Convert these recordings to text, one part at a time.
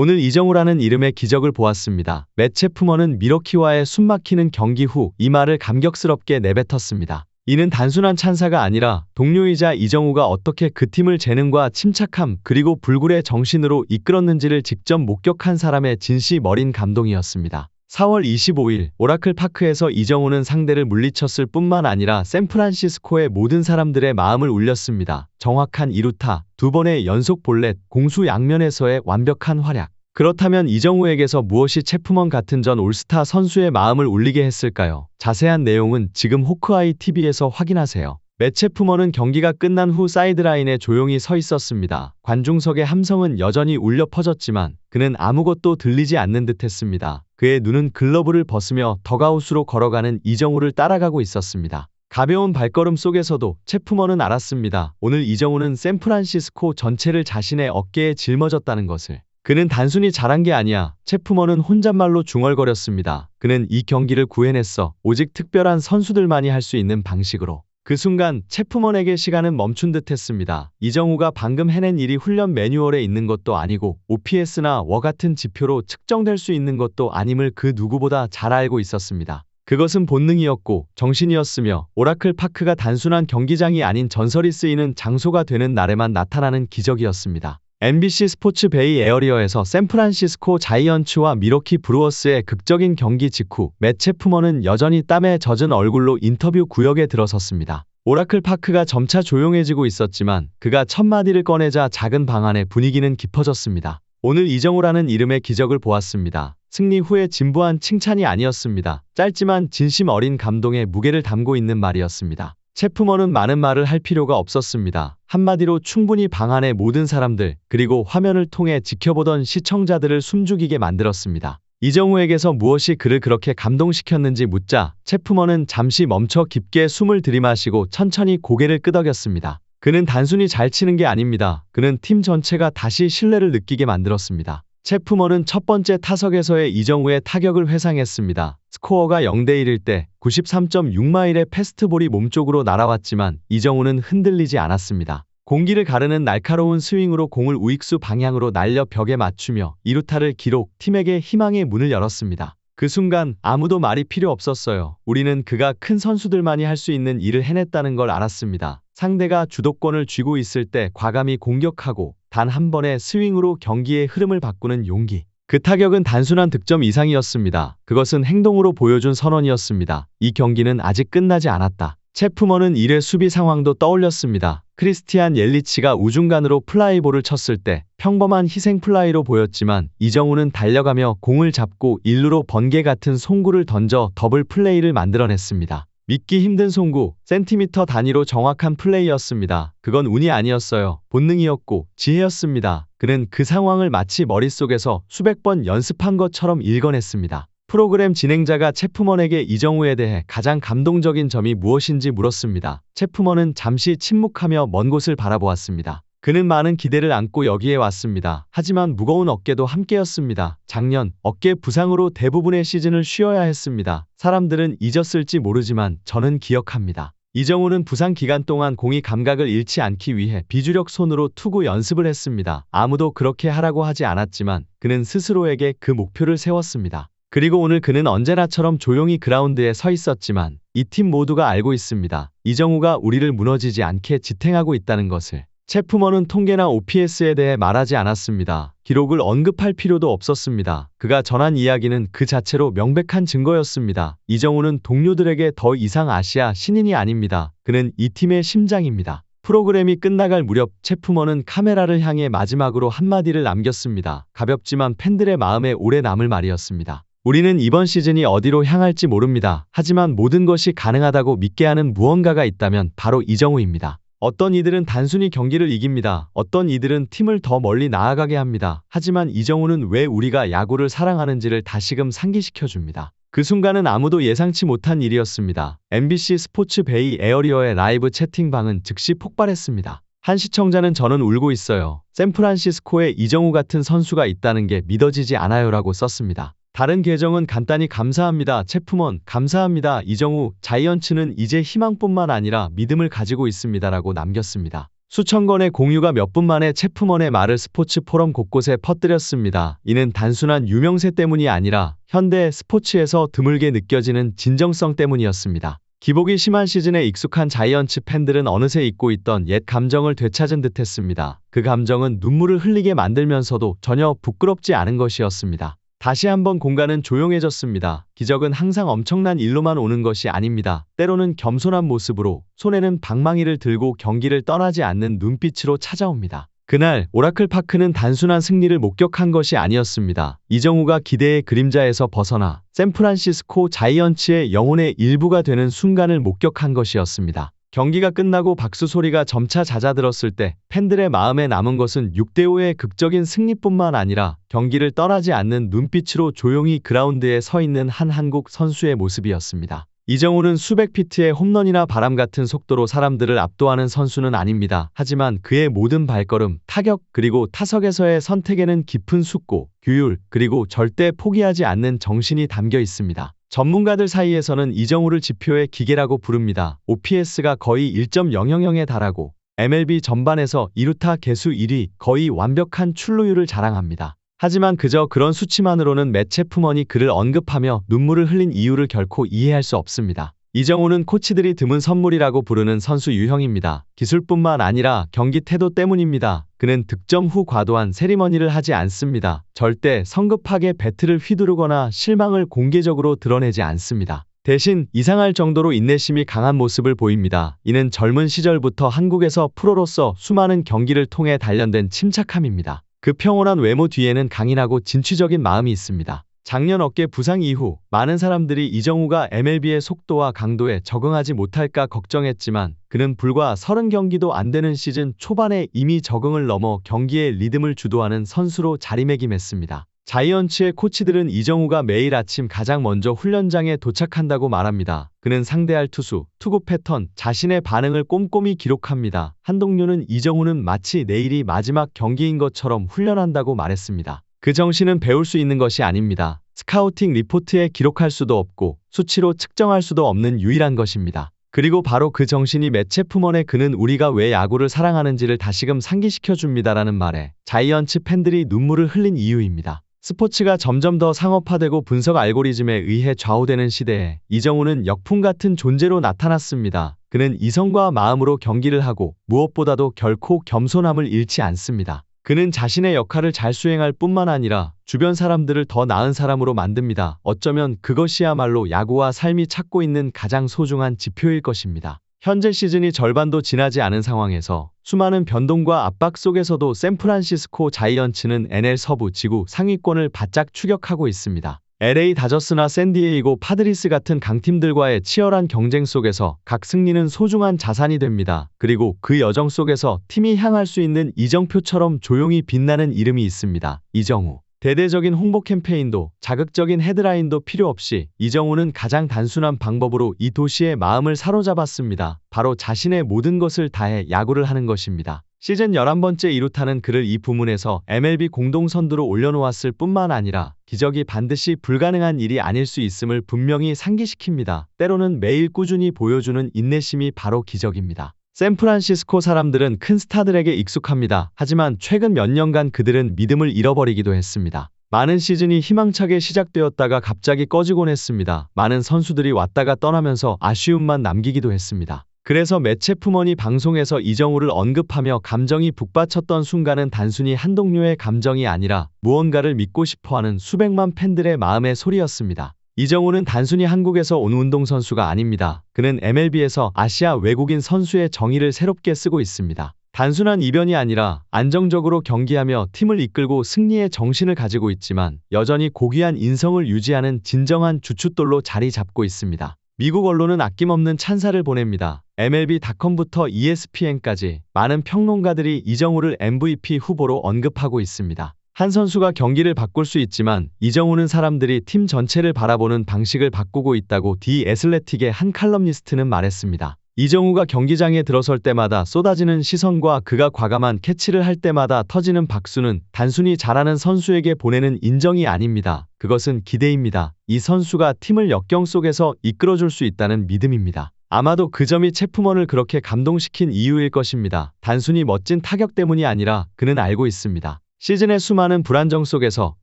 오늘 이정우라는 이름의 기적을 보았습니다. 매체 푸머는 미러키와의 숨막히는 경기 후 이 말을 감격스럽게 내뱉었습니다. 이는 단순한 찬사가 아니라 동료이자 이정우가 어떻게 그 팀을 재능과 침착함 그리고 불굴의 정신으로 이끌었는지를 직접 목격한 사람의 진심 어린 감동이었습니다. 4월 25일 오라클 파크에서 이정우는 상대를 물리쳤을 뿐만 아니라 샌프란시스코의 모든 사람들의 마음을 울렸습니다. 정확한 2루타, 두 번의 연속 볼넷, 공수 양면에서의 완벽한 활약. 그렇다면 이정우에게서 무엇이 체프먼 같은 전 올스타 선수의 마음을 울리게 했을까요? 자세한 내용은 지금 호크아이 TV에서 확인하세요. 매체프먼은 경기가 끝난 후 사이드라인에 조용히 서 있었습니다. 관중석의 함성은 여전히 울려 퍼졌지만 그는 아무것도 들리지 않는 듯 했습니다. 그의 눈은 글러브를 벗으며 덕아웃으로 걸어가는 이정우를 따라가고 있었습니다. 가벼운 발걸음 속에서도 체프먼은 알았습니다. 오늘 이정우는 샌프란시스코 전체를 자신의 어깨에 짊어졌다는 것을. 그는 단순히 잘한 게 아니야. 체프먼은 혼잣말로 중얼거렸습니다. 그는 이 경기를 구해냈어. 오직 특별한 선수들만이 할 수 있는 방식으로. 그 순간 체프먼에게 시간은 멈춘 듯 했습니다. 이정우가 방금 해낸 일이 훈련 매뉴얼에 있는 것도 아니고 OPS나 워 같은 지표로 측정될 수 있는 것도 아님을 그 누구보다 잘 알고 있었습니다. 그것은 본능이었고 정신이었으며 오라클 파크가 단순한 경기장이 아닌 전설이 쓰이는 장소가 되는 날에만 나타나는 기적이었습니다. MBC 스포츠 베이 에어리어에서 샌프란시스코 자이언츠와 미러키 브루어스의 극적인 경기 직후 매체 푸머는 여전히 땀에 젖은 얼굴로 인터뷰 구역에 들어섰습니다. 오라클 파크가 점차 조용해지고 있었지만 그가 첫 마디를 꺼내자 작은 방 안의 분위기는 깊어졌습니다. 오늘 이정우라는 이름의 기적을 보았습니다. 승리 후에 진부한 칭찬이 아니었습니다. 짧지만 진심 어린 감동의 무게를 담고 있는 말이었습니다. 체프먼은 많은 말을 할 필요가 없었습니다. 한마디로 충분히 방 안의 모든 사람들, 그리고 화면을 통해 지켜보던 시청자들을 숨죽이게 만들었습니다. 이정우에게서 무엇이 그를 그렇게 감동시켰는지 묻자 체프먼은 잠시 멈춰 깊게 숨을 들이마시고 천천히 고개를 끄덕였습니다. 그는 단순히 잘 치는 게 아닙니다. 그는 팀 전체가 다시 신뢰를 느끼게 만들었습니다. 체프먼은 첫 번째 타석에서의 이정우의 타격을 회상했습니다. 스코어가 0대1일 때 93.6마일의 패스트볼이 몸쪽으로 날아왔지만 이정우는 흔들리지 않았습니다. 공기를 가르는 날카로운 스윙으로 공을 우익수 방향으로 날려 벽에 맞추며 2루타를 기록 팀에게 희망의 문을 열었습니다. 그 순간 아무도 말이 필요 없었어요. 우리는 그가 큰 선수들만이 할 수 있는 일을 해냈다는 걸 알았습니다. 상대가 주도권을 쥐고 있을 때 과감히 공격하고 단 한 번의 스윙으로 경기의 흐름을 바꾸는 용기. 그 타격은 단순한 득점 이상이었습니다. 그것은 행동으로 보여준 선언이었습니다. 이 경기는 아직 끝나지 않았다. 체프먼은 1회 수비 상황도 떠올렸습니다. 크리스티안 옐리치가 우중간으로 플라이볼을 쳤을 때 평범한 희생 플라이로 보였지만 이정우는 달려가며 공을 잡고 일루로 번개 같은 송구를 던져 더블 플레이를 만들어냈습니다. 믿기 힘든 송구, 센티미터 단위로 정확한 플레이였습니다. 그건 운이 아니었어요. 본능이었고 지혜였습니다. 그는 그 상황을 마치 머릿속에서 수백 번 연습한 것처럼 읽어냈습니다. 프로그램 진행자가 체프먼에게 이정우에 대해 가장 감동적인 점이 무엇인지 물었습니다. 체프먼은 잠시 침묵하며 먼 곳을 바라보았습니다. 그는 많은 기대를 안고 여기에 왔습니다. 하지만 무거운 어깨도 함께였습니다. 작년 어깨 부상으로 대부분의 시즌을 쉬어야 했습니다. 사람들은 잊었을지 모르지만 저는 기억합니다. 이정우는 부상 기간 동안 공이 감각을 잃지 않기 위해 비주력 손으로 투구 연습을 했습니다. 아무도 그렇게 하라고 하지 않았지만 그는 스스로에게 그 목표를 세웠습니다. 그리고 오늘 그는 언제나처럼 조용히 그라운드에 서 있었지만 이 팀 모두가 알고 있습니다. 이정우가 우리를 무너지지 않게 지탱하고 있다는 것을. 체프먼은 통계나 OPS에 대해 말하지 않았습니다. 기록을 언급할 필요도 없었습니다. 그가 전한 이야기는 그 자체로 명백한 증거였습니다. 이정우는 동료들에게 더 이상 아시아 신인이 아닙니다. 그는 이 팀의 심장입니다. 프로그램이 끝나갈 무렵 체프먼은 카메라를 향해 마지막으로 한마디를 남겼습니다. 가볍지만 팬들의 마음에 오래 남을 말이었습니다. 우리는 이번 시즌이 어디로 향할지 모릅니다. 하지만 모든 것이 가능하다고 믿게 하는 무언가가 있다면 바로 이정우입니다. 어떤 이들은 단순히 경기를 이깁니다. 어떤 이들은 팀을 더 멀리 나아가게 합니다. 하지만 이정우는 왜 우리가 야구를 사랑하는지를 다시금 상기시켜줍니다. 그 순간은 아무도 예상치 못한 일이었습니다. MBC 스포츠 베이 에어리어의 라이브 채팅방은 즉시 폭발했습니다. 한 시청자는 저는 울고 있어요. 샌프란시스코에 이정우 같은 선수가 있다는 게 믿어지지 않아요라고 썼습니다. 다른 계정은 간단히 감사합니다. 체프먼, 감사합니다. 이정우, 자이언츠는 이제 희망뿐만 아니라 믿음을 가지고 있습니다라고 남겼습니다. 수천 건의 공유가 몇 분 만에 체프먼의 말을 스포츠 포럼 곳곳에 퍼뜨렸습니다. 이는 단순한 유명세 때문이 아니라 현대 스포츠에서 드물게 느껴지는 진정성 때문이었습니다. 기복이 심한 시즌에 익숙한 자이언츠 팬들은 어느새 잊고 있던 옛 감정을 되찾은 듯 했습니다. 그 감정은 눈물을 흘리게 만들면서도 전혀 부끄럽지 않은 것이었습니다. 다시 한번 공간은 조용해졌습니다. 기적은 항상 엄청난 일로만 오는 것이 아닙니다. 때로는 겸손한 모습으로 손에는 방망이를 들고 경기를 떠나지 않는 눈빛으로 찾아옵니다. 그날 오라클 파크는 단순한 승리를 목격한 것이 아니었습니다. 이정우가 기대의 그림자에서 벗어나 샌프란시스코 자이언츠의 영혼의 일부가 되는 순간을 목격한 것이었습니다. 경기가 끝나고 박수 소리가 점차 잦아들었을 때 팬들의 마음에 남은 것은 6대5의 극적인 승리뿐만 아니라 경기를 떠나지 않는 눈빛으로 조용히 그라운드에 서 있는 한 한국 선수의 모습이었습니다. 이정우는 수백 피트의 홈런이나 바람 같은 속도로 사람들을 압도하는 선수는 아닙니다. 하지만 그의 모든 발걸음, 타격, 그리고 타석에서의 선택에는 깊은 숙고, 규율, 그리고 절대 포기하지 않는 정신이 담겨 있습니다. 전문가들 사이에서는 이정우를 지표의 기계라고 부릅니다. OPS가 거의 1.000에 달하고 MLB 전반에서 2루타 개수 1위, 거의 완벽한 출루율을 자랑합니다. 하지만 그저 그런 수치만으로는 매체 품원이 그를 언급하며 눈물을 흘린 이유를 결코 이해할 수 없습니다. 이정우는 코치들이 드문 선물이라고 부르는 선수 유형입니다. 기술뿐만 아니라 경기 태도 때문입니다. 그는 득점 후 과도한 세리머니를 하지 않습니다. 절대 성급하게 배트를 휘두르거나 실망을 공개적으로 드러내지 않습니다. 대신 이상할 정도로 인내심이 강한 모습을 보입니다. 이는 젊은 시절부터 한국에서 프로로서 수많은 경기를 통해 단련된 침착함입니다. 그 평온한 외모 뒤에는 강인하고 진취적인 마음이 있습니다. 작년 어깨 부상 이후 많은 사람들이 이정우가 MLB의 속도와 강도에 적응하지 못할까 걱정했지만 그는 불과 30경기도 안 되는 시즌 초반에 이미 적응을 넘어 경기의 리듬을 주도하는 선수로 자리매김했습니다. 자이언츠의 코치들은 이정우가 매일 아침 가장 먼저 훈련장에 도착한다고 말합니다. 그는 상대할 투수, 투구 패턴, 자신의 반응을 꼼꼼히 기록합니다. 한동료는 이정우는 마치 내일이 마지막 경기인 것처럼 훈련한다고 말했습니다. 그 정신은 배울 수 있는 것이 아닙니다. 스카우팅 리포트에 기록할 수도 없고 수치로 측정할 수도 없는 유일한 것입니다. 그리고 바로 그 정신이 매체 품원에 그는 우리가 왜 야구를 사랑하는지를 다시금 상기시켜 줍니다라는 말에 자이언츠 팬들이 눈물을 흘린 이유입니다. 스포츠가 점점 더 상업화되고 분석 알고리즘에 의해 좌우되는 시대에 이정우는 역풍 같은 존재로 나타났습니다. 그는 이성과 마음으로 경기를 하고 무엇보다도 결코 겸손함을 잃지 않습니다. 그는 자신의 역할을 잘 수행할 뿐만 아니라 주변 사람들을 더 나은 사람으로 만듭니다. 어쩌면 그것이야말로 야구와 삶이 찾고 있는 가장 소중한 지표일 것입니다. 현재 시즌이 절반도 지나지 않은 상황에서 수많은 변동과 압박 속에서도 샌프란시스코 자이언츠는 NL 서부 지구 상위권을 바짝 추격하고 있습니다. LA 다저스나 샌디에이고 파드리스 같은 강팀들과의 치열한 경쟁 속에서 각 승리는 소중한 자산이 됩니다. 그리고 그 여정 속에서 팀이 향할 수 있는 이정표처럼 조용히 빛나는 이름이 있습니다. 이정우. 대대적인 홍보 캠페인도 자극적인 헤드라인도 필요 없이 이정우는 가장 단순한 방법으로 이 도시의 마음을 사로잡았습니다. 바로 자신의 모든 것을 다해 야구를 하는 것입니다. 시즌 11번째 이루타는 그를 이 부문에서 MLB 공동선두로 올려놓았을 뿐만 아니라 기적이 반드시 불가능한 일이 아닐 수 있음을 분명히 상기시킵니다. 때로는 매일 꾸준히 보여주는 인내심이 바로 기적입니다. 샌프란시스코 사람들은 큰 스타들에게 익숙합니다. 하지만 최근 몇 년간 그들은 믿음을 잃어버리기도 했습니다. 많은 시즌이 희망차게 시작되었다가 갑자기 꺼지곤 했습니다. 많은 선수들이 왔다가 떠나면서 아쉬움만 남기기도 했습니다. 그래서 매체 품원이 방송에서 이정우를 언급하며 감정이 북받쳤던 순간은 단순히 한동료의 감정이 아니라 무언가를 믿고 싶어하는 수백만 팬들의 마음의 소리였습니다. 이정우는 단순히 한국에서 온 운동선수가 아닙니다. 그는 MLB에서 아시아 외국인 선수의 정의를 새롭게 쓰고 있습니다. 단순한 이변이 아니라 안정적으로 경기하며 팀을 이끌고 승리의 정신을 가지고 있지만 여전히 고귀한 인성을 유지하는 진정한 주춧돌로 자리 잡고 있습니다. 미국 언론은 아낌없는 찬사를 보냅니다. MLB.com부터 ESPN까지 많은 평론가들이 이정우를 MVP 후보로 언급하고 있습니다. 한 선수가 경기를 바꿀 수 있지만 이정우는 사람들이 팀 전체를 바라보는 방식을 바꾸고 있다고 디 애슬레틱의 한 칼럼니스트는 말했습니다. 이정우가 경기장에 들어설 때마다 쏟아지는 시선과 그가 과감한 캐치를 할 때마다 터지는 박수는 단순히 잘하는 선수에게 보내는 인정이 아닙니다. 그것은 기대입니다. 이 선수가 팀을 역경 속에서 이끌어줄 수 있다는 믿음입니다. 아마도 그 점이 채프먼을 그렇게 감동시킨 이유일 것입니다. 단순히 멋진 타격 때문이 아니라 그는 알고 있습니다. 시즌의 수많은 불안정 속에서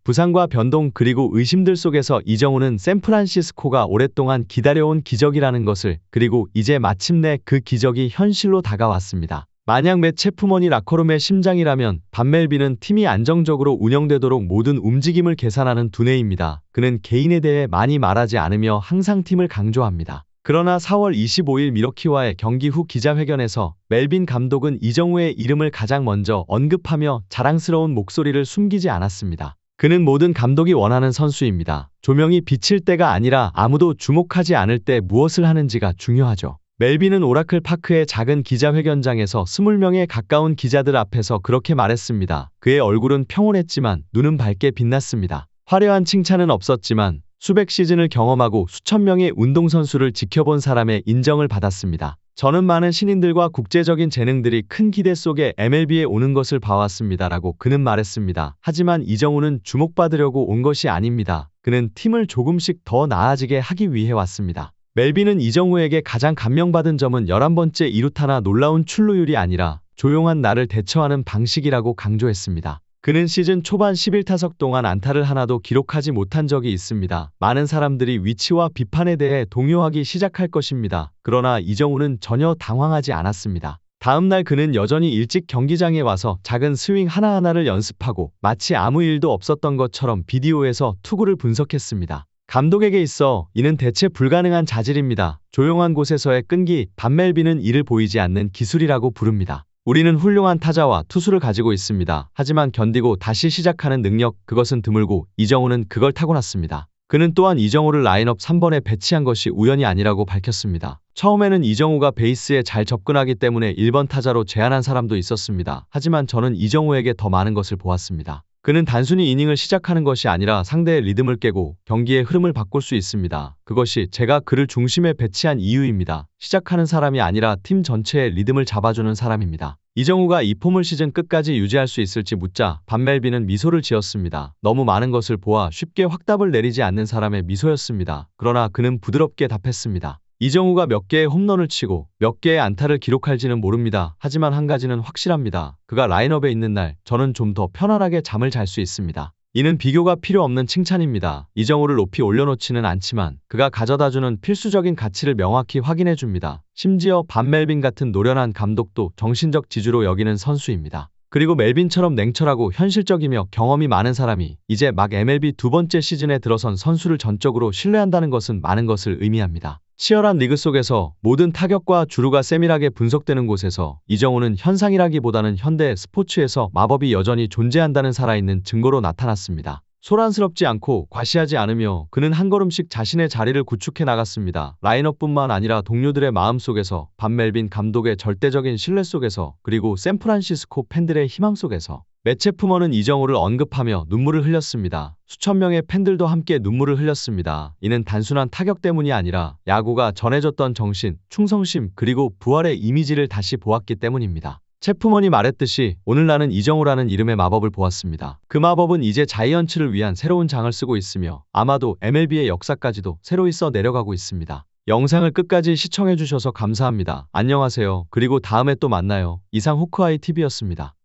부상과 변동 그리고 의심들 속에서 이정우는 샌프란시스코가 오랫동안 기다려온 기적이라는 것을 그리고 이제 마침내 그 기적이 현실로 다가왔습니다. 만약 맷 체프먼이 라커룸의 심장이라면 반멜비는 팀이 안정적으로 운영되도록 모든 움직임을 계산하는 두뇌입니다. 그는 개인에 대해 많이 말하지 않으며 항상 팀을 강조합니다. 그러나 4월 25일 미러키와의 경기 후 기자회견에서 멜빈 감독은 이정우의 이름을 가장 먼저 언급하며 자랑스러운 목소리를 숨기지 않았습니다. 그는 모든 감독이 원하는 선수입니다. 조명이 비칠 때가 아니라 아무도 주목하지 않을 때 무엇을 하는지가 중요하죠. 멜빈은 오라클 파크의 작은 기자회견장에서 20명에 가까운 기자들 앞에서 그렇게 말했습니다. 그의 얼굴은 평온했지만 눈은 밝게 빛났습니다. 화려한 칭찬은 없었지만 수백 시즌을 경험하고 수천 명의 운동선수를 지켜본 사람의 인정을 받았습니다. 저는 많은 신인들과 국제적인 재능들이 큰 기대 속에 MLB에 오는 것을 봐왔습니다라고 그는 말했습니다. 하지만 이정우는 주목받으려고 온 것이 아닙니다. 그는 팀을 조금씩 더 나아지게 하기 위해 왔습니다. 멜빈은 이정우에게 가장 감명받은 점은 11번째 이루타나 놀라운 출루율이 아니라 조용한 나를 대처하는 방식이라고 강조했습니다. 그는 시즌 초반 11타석 동안 안타를 하나도 기록하지 못한 적이 있습니다. 많은 사람들이 위치와 비판에 대해 동요하기 시작할 것입니다. 그러나 이정우는 전혀 당황하지 않았습니다. 다음 날 그는 여전히 일찍 경기장에 와서 작은 스윙 하나하나를 연습하고 마치 아무 일도 없었던 것처럼 비디오에서 투구를 분석했습니다. 감독에게 있어 이는 대체 불가능한 자질입니다. 조용한 곳에서의 끈기, 반멜비는 이를 보이지 않는 기술이라고 부릅니다. 우리는 훌륭한 타자와 투수를 가지고 있습니다. 하지만 견디고 다시 시작하는 능력, 그것은 드물고 이정우는 그걸 타고났습니다. 그는 또한 이정우를 라인업 3번에 배치한 것이 우연이 아니라고 밝혔습니다. 처음에는 이정우가 베이스에 잘 접근하기 때문에 1번 타자로 제안한 사람도 있었습니다. 하지만 저는 이정우에게 더 많은 것을 보았습니다. 그는 단순히 이닝을 시작하는 것이 아니라 상대의 리듬을 깨고 경기의 흐름을 바꿀 수 있습니다. 그것이 제가 그를 중심에 배치한 이유입니다. 시작하는 사람이 아니라 팀 전체의 리듬을 잡아주는 사람입니다. 이정우가 이 폼을 시즌 끝까지 유지할 수 있을지 묻자 반멜비는 미소를 지었습니다. 너무 많은 것을 보아 쉽게 확답을 내리지 않는 사람의 미소였습니다. 그러나 그는 부드럽게 답했습니다. 이정우가 몇 개의 홈런을 치고 몇 개의 안타를 기록할지는 모릅니다. 하지만 한 가지는 확실합니다. 그가 라인업에 있는 날 저는 좀 더 편안하게 잠을 잘 수 있습니다. 이는 비교가 필요 없는 칭찬입니다. 이정우를 높이 올려놓지는 않지만 그가 가져다주는 필수적인 가치를 명확히 확인해 줍니다. 심지어 반 멜빈 같은 노련한 감독도 정신적 지주로 여기는 선수입니다. 그리고 멜빈처럼 냉철하고 현실적이며 경험이 많은 사람이 이제 막 MLB 두 번째 시즌에 들어선 선수를 전적으로 신뢰한다는 것은 많은 것을 의미합니다. 치열한 리그 속에서 모든 타격과 주루가 세밀하게 분석되는 곳에서 이정우는 현상이라기보다는 현대 스포츠에서 마법이 여전히 존재한다는 살아있는 증거로 나타났습니다. 소란스럽지 않고 과시하지 않으며 그는 한 걸음씩 자신의 자리를 구축해 나갔습니다. 라인업뿐만 아니라 동료들의 마음 속에서 반 멜빈 감독의 절대적인 신뢰 속에서 그리고 샌프란시스코 팬들의 희망 속에서 매체프먼은 이정우를 언급하며 눈물을 흘렸습니다. 수천 명의 팬들도 함께 눈물을 흘렸습니다. 이는 단순한 타격 때문이 아니라 야구가 전해졌던 정신, 충성심 그리고 부활의 이미지를 다시 보았기 때문입니다. 체프먼이 말했듯이 오늘 나는 이정우라는 이름의 마법을 보았습니다. 그 마법은 이제 자이언츠를 위한 새로운 장을 쓰고 있으며 아마도 MLB의 역사까지도 새로이 써 내려가고 있습니다. 영상을 끝까지 시청해주셔서 감사합니다. 안녕하세요. 그리고 다음에 또 만나요. 이상 호크아이 TV였습니다.